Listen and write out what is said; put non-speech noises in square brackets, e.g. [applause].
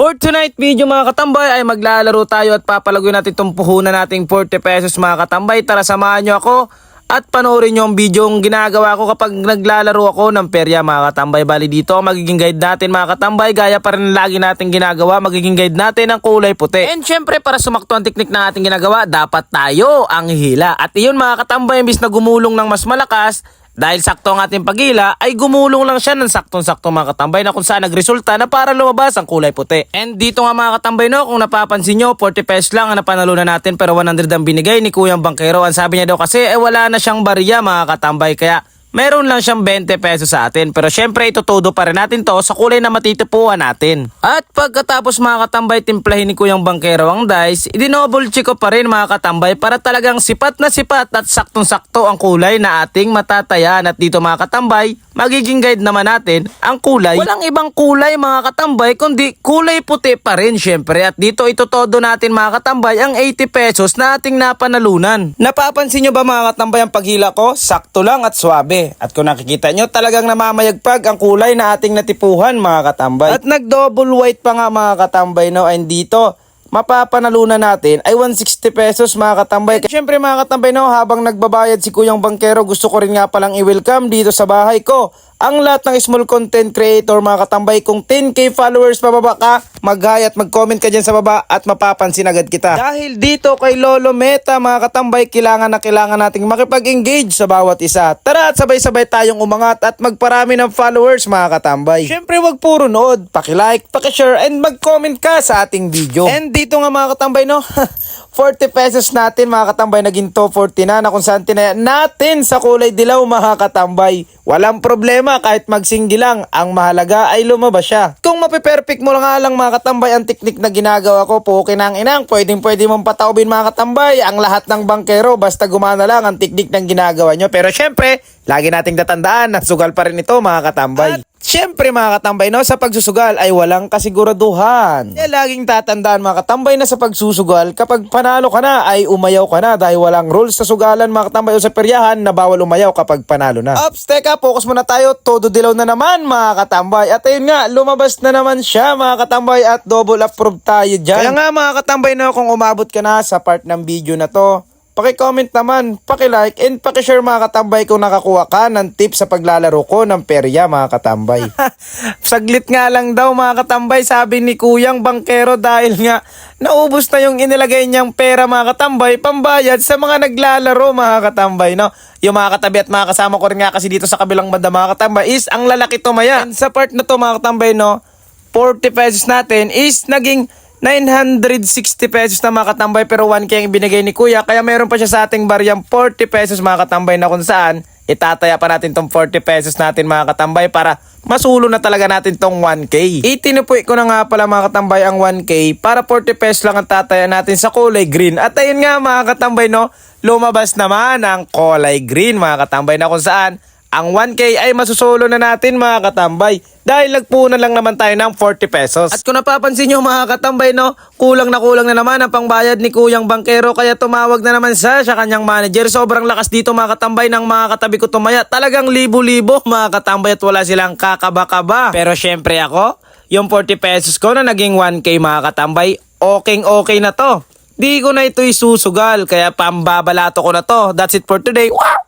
For tonight video mga katambay ay maglalaro tayo at papalagoy natin itong puhunan nating 40 pesos mga katambay. Tara samahan nyo ako at panoorin nyo ang video yung ginagawa ko kapag naglalaro ako ng perya mga katambay. Bali dito magiging guide natin mga katambay. Gaya pa rin lagi natin ginagawa. Magiging guide natin ang kulay puti. And syempre para sumakto ang teknik na ating ginagawa, dapat tayo ang hila. At iyon mga katambay, imbis na gumulong ng mas malakas, dahil sakto ang ating pagila, ay gumulong lang siya ng saktong-sakto mga katambay na kung saan nagresulta na para lumabas ang kulay puti. And dito nga mga katambay no, kung napapansin nyo, 40 pesos lang ang napanalunan natin pero 100 ang binigay ni Kuyang Bangkero. Ang sabi niya daw kasi, eh wala na siyang barya mga katambay kaya meron lang siyang 20 pesos sa atin. Pero syempre itutudo pa rin natin to sa kulay na matitipuan natin. At pagkatapos mga katambay timplahin ni Kuyang Bangkero ang dice, idinoble check ko pa rin mga katambay para talagang sipat na sipat at saktong-sakto ang kulay na ating matatayan. At dito mga katambay, magiging guide naman natin ang kulay. Walang ibang kulay mga katambay kundi kulay puti pa rin syempre. At dito itutodo natin mga katambay ang 80 pesos na ating napanalunan. Napapansin nyo ba mga katambay ang paghila ko? Sakto lang at swabe. At kung nakikita nyo talagang namamayagpag ang kulay na ating natipuhan mga katambay. At nag-double white pa nga mga katambay no. And dito, mapapanalunan natin ay 160 pesos mga katambay. Siyempre mga katambay no, habang nagbabayad si Kuyang Bangkero, gusto ko rin nga palang i-welcome dito sa bahay ko ang lahat ng small content creator mga katambay. Kung 10k followers pababa ka, mag-hi at mag-comment ka dyan sa baba at mapapansin agad kita. Dahil dito kay Lolo Meta mga katambay, kailangan na kailangan nating makipag-engage sa bawat isa. Tara at sabay-sabay tayong umangat at magparami ng followers mga katambay. Siyempre wag puro nood, paki-like, paki-share and mag-comment ka sa ating video. And dito nga mga katambay no, [laughs] 40 pesos natin mga katambay naging to 40 na na kung saan tinaya natin sa kulay dilaw mga katambay. Walang problema kahit magsinggi lang, ang mahalaga ay lumabas siya. Kung mapiperfect mo nga lang mga katambay ang teknik na ginagawa ko, pukin ang inang, pwedeng pwede mong pataubin mga katambay ang lahat ng bangkero basta gumana lang ang teknik ng ginagawa nyo. Pero syempre, lagi nating tatandaan na sugal pa rin ito mga katambay. At Siyempre mga katambay, no, sa pagsusugal ay walang kasiguraduhan. Kaya laging tatandaan mga katambay na sa pagsusugal, kapag panalo ka na ay umayaw ka na dahil walang rules sa sugalan mga katambay o sa peryahan na bawal umayaw kapag panalo na. Ops, teka, focus muna tayo. Todo dilaw na naman mga katambay. At ayun nga, lumabas na naman siya mga katambay at double approve tayo dyan. Kaya nga mga katambay no, kung umabot ka na sa part ng video na to, Paki-comment naman, paki-like, and paki-share mga katambay kung nakakuha ka ng tips sa paglalaro ko ng perya mga katambay. [laughs] Saglit nga lang daw mga katambay, sabi ni Kuyang Bangkero dahil nga naubos na yung inilagay niyang pera mga katambay, pambayad sa mga naglalaro mga katambay, no? Yung mga katabi at mga kasama ko rin nga kasi dito sa kabilang banda mga katambay is ang lalaki tumaya. And sa part na to mga katambay, no? 40 pesos natin is naging 960 pesos na mga katambay pero 1k ang ibinigay ni kuya kaya meron pa siya sa ating baryang 40 pesos mga katambay na kung saan itataya pa natin tong 40 pesos natin mga katambay para masulo na talaga natin tong 1k. Itinupuy ko na nga pala mga katambay ang 1k para 40 pesos lang ang tataya natin sa kulay green. At ayun nga mga katambay no, lumabas naman ang kulay green mga katambay na kung saan ang 1K ay masusolo na natin mga katambay dahil nagpunan lang naman tayo ng 40 pesos. At kung napapansin nyo mga katambay no, kulang na kulang na naman ang pangbayad ni Kuyang Bangkero kaya tumawag na naman siya sa kanyang manager. Sobrang lakas dito mga katambay ng mga katabi ko tumaya. Talagang libo-libo mga katambay at wala silang kakaba-kaba. Pero syempre ako, yung 40 pesos ko na naging 1K mga katambay, okay okay na to. Di ko na ito isusugal kaya pambabalato ko na to. That's it for today. Wow!